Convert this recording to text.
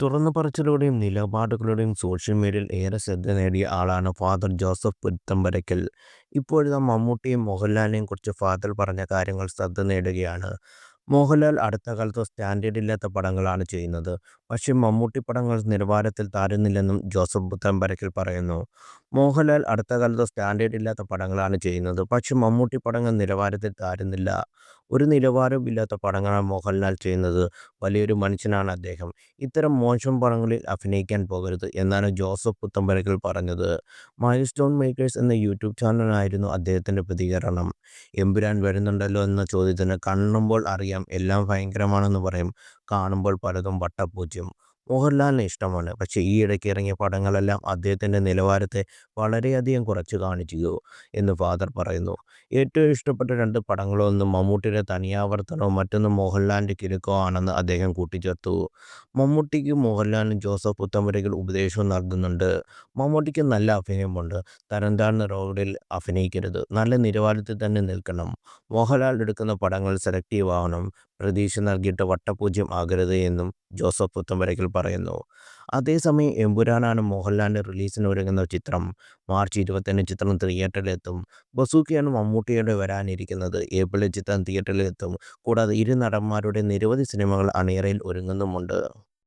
തുറന്നു പറച്ചിലൂടെയും നിലപാടുകളുടെയും സോഷ്യൽ മീഡിയയിൽ ഏറെ ശ്രദ്ധ നേടിയ ആളാണ് ഫാദർ ജോസഫ് പുത്തമ്പരക്കൽ. ഇപ്പോഴത്തെ മമ്മൂട്ടിയും മോഹൻലാലിനെയും കുറിച്ച് ഫാദർ പറഞ്ഞ കാര്യങ്ങൾ ശ്രദ്ധ നേടുകയാണ്. മോഹൻലാൽ അടുത്ത കാലത്ത് സ്റ്റാൻഡേർഡ് ഇല്ലാത്ത പടങ്ങളാണ് ചെയ്യുന്നത്. പക്ഷേ മമ്മൂട്ടി പടങ്ങൾ നിലവാരത്തിൽ താരുന്നില്ലെന്നും ജോസഫ് പുത്തമ്പരക്കൽ പറയുന്നു. മോഹൻലാൽ അടുത്ത കാലത്ത് സ്റ്റാൻഡേർഡ് ഇല്ലാത്ത പടങ്ങളാണ് ചെയ്യുന്നത്. പക്ഷെ മമ്മൂട്ടി പടങ്ങൾ നിലവാരത്തിൽ താരുന്നില്ല ഒരു നിലവാരവും ഇല്ലാത്ത പടങ്ങളാണ് മോഹൻലാൽ ചെയ്യുന്നത്. വലിയൊരു മനുഷ്യനാണ് അദ്ദേഹം. ഇത്തരം മോശം പടങ്ങളിൽ അഭിനയിക്കാൻ പോകരുത് എന്നാണ് ജോസഫ് പുത്തമ്പരക്കൽ പറഞ്ഞത്. മൈൽ സ്റ്റോൺ മേക്കേഴ്സ് എന്ന യൂട്യൂബ് ചാനലായിരുന്നു അദ്ദേഹത്തിന്റെ പ്രതികരണം. എമ്പുരാൻ വരുന്നുണ്ടല്ലോ എന്ന ചോദ്യത്തിന് കാണുമ്പോൾ അറിയാം എല്ലാം ഭയങ്കരമാണെന്ന് പറയും. കാണുമ്പോൾ പലതും വട്ടപൂജ്യം. മോഹൻലാലിനെ ഇഷ്ടമാണ്. പക്ഷേ ഈ ഇടയ്ക്ക് ഇറങ്ങിയ പടങ്ങളെല്ലാം അദ്ദേഹത്തിന്റെ നിലവാരത്തെ വളരെയധികം കുറച്ച് കാണിച്ചു എന്ന് ഫാദർ പറയുന്നു. ഏറ്റവും ഇഷ്ടപ്പെട്ട രണ്ട് പടങ്ങളിലൊന്ന് മമ്മൂട്ടിയുടെ തനിയാവർത്തനവും മറ്റൊന്ന് മോഹൻലാലിന്റെ കിരുക്കോ ആണെന്ന് അദ്ദേഹം കൂട്ടിച്ചേർത്തു. മമ്മൂട്ടിക്ക് മോഹൻലാലിനും ജോസഫ് പുത്തമ്പുരയ്ക്ക് ഉപദേശവും നൽകുന്നുണ്ട്. മമ്മൂട്ടിക്ക് നല്ല അഭിനയമുണ്ട്. തരംതാഴ്ന്ന റോഡിൽ അഭിനയിക്കരുത്. നല്ല നിലവാരത്തിൽ തന്നെ നിൽക്കണം. മോഹൻലാൽ എടുക്കുന്ന പടങ്ങൾ സെലക്റ്റീവ് ആവണം. പ്രതീക്ഷ നൽകിയിട്ട് വട്ടപൂജ്യം ആകരുത് എന്നും ജോസഫ് പുത്തമ്പരയ്ക്കൽ പറയുന്നു. അതേസമയം എമ്പുരാനാണ് മോഹൻലാലിന്റെ റിലീസിന് ഒരുങ്ങുന്ന ചിത്രം. മാർച്ച് ഇരുപത്തിയൊന്നിന് ചിത്രം തിയേറ്ററിലെത്തും ബസൂക്കിയാണ് മമ്മൂട്ടിയോടെ വരാനിരിക്കുന്നത്. ഏപ്രിലിൽ ചിത്രം തിയേറ്ററിലെത്തും കൂടാതെ ഇരു നടന്മാരുടെ നിരവധി സിനിമകൾ അണിയറയിൽ ഒരുങ്ങുന്നുമുണ്ട്.